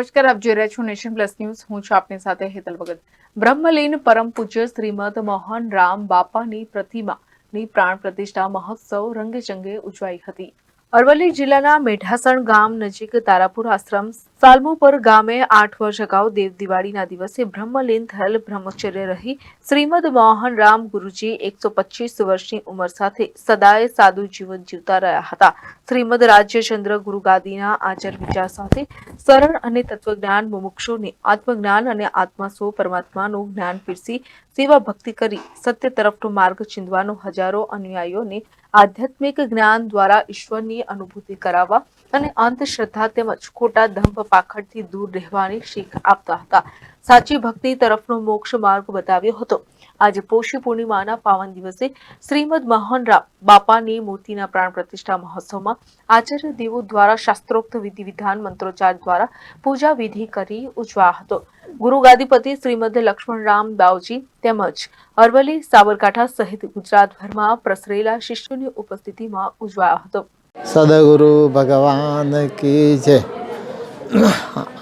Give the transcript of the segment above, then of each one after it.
નમસ્કાર, આપ જોઈ રહ્યા છો નેશન પ્લસ ન્યૂઝ. હું છું આપની સાથે હેતલ ભગત. બ્રહ્મલીન પરમ પૂજ્ય શ્રીમદ મોહન રામ બાપાની પ્રતિમાની પ્રાણ પ્રતિષ્ઠા મહોત્સવ રંગેચંગે ઉજવાઈ હતી. અરવલ્લી જિલ્લાના મેઢાસણ ગામ નજીક તારાપુર આશ્રમ સાલમુપર ગામે આઠ વર્ષ અગાઉ દેવ દિવાળીના દિવસે બ્રહ્મલીન થયેલ બ્રહ્મચર્ય રહી શ્રીમદ મોહન રામ ગુરુજી એકસો પચીસ વર્ષની ઉંમર સાથે સદાય સાદું જીવન જીવતા રહ્યા હતા. શ્રીમદ રાજ્યચંદ્ર ગુરુગાદીના આચાર વિચાર સાથે સરળ અને તત્વજ્ઞાન મુમુક્ષુને આત્મજ્ઞાન અને આત્મા સ્વ પરમાત્માનું જ્ઞાન પીરસી સેવા ભક્તિ કરી સત્ય તરફનો માર્ગ ચીંધવાનો હજારો અનુયાયીઓને આધ્યાત્મિક જ્ઞાન દ્વારા ઈશ્વરની અનુભૂતિ કરાવવા અને અંધશ્રદ્ધા તેમજ ખોટા દંભ પાખડથી દૂર રહેવાની શીખ આપતા હતા. સાચી ભક્તિ તરફનો મોક્ષ માર્ગ બતાવ્યો હતો. આજે પોષી પૂર્ણિમાના પાવન દિવસે શ્રીમદ મોહનરામ બાપાની મૂર્તિના પ્રાણ પ્રતિષ્ઠા મહોત્સવમાં આચાર્ય દેવો દ્વારા શાસ્ત્રોક્ત વિધિ વિધાન મંત્રોચ્ચાર દ્વારા પૂજા વિધિ કરી ઉજવા હતો. ગુરુ ગાદીપતિ શ્રીમદ લક્ષ્મણરામ દાવજી તેમજ અરવલ્લી સાબરકાંઠા સહિત ગુજરાતભરમાં પ્રસરેલા શિષ્યોની ઉપસ્થિતિમાં ઉજવાયો હતો. સદગુરુ ભગવાન કી જય.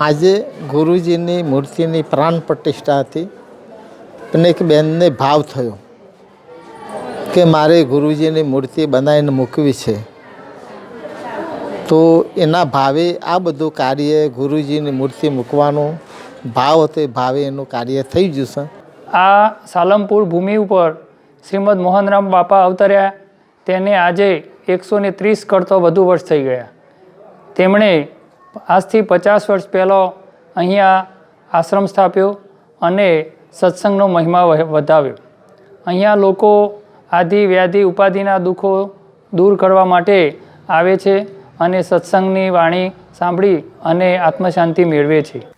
આજે ગુરુજીની મૂર્તિની પ્રાણ પ્રતિષ્ઠા હતી. અને એક બેનને ભાવ થયો કે મારે ગુરુજીની મૂર્તિ બનાવીને મૂકવી છે. તો એના ભાવે આ બધું કાર્ય ગુરુજીની મૂર્તિ મૂકવાનો ભાવ હતો ભાવે એનું કાર્ય થઈ ગયું છે. આ સાલમપુર ભૂમિ ઉપર શ્રીમદ મોહનરામ બાપા અવતર્યા. તેને આજે એકસો ને ત્રીસ કરતો વધુ વર્ષ થઈ ગયા. તેમણે આજથી પચાસ વર્ષ પહેલાં અહીંયા આશ્રમ સ્થાપ્યો અને સત્સંગનો મહિમા વધાવ્યો. અહીંયા લોકો આદિ વ્યાધિ ઉપાધિના દુઃખો દૂર કરવા માટે આવે છે અને સત્સંગની વાણી સાંભળી અને આત્મશાંતિ મેળવે છે.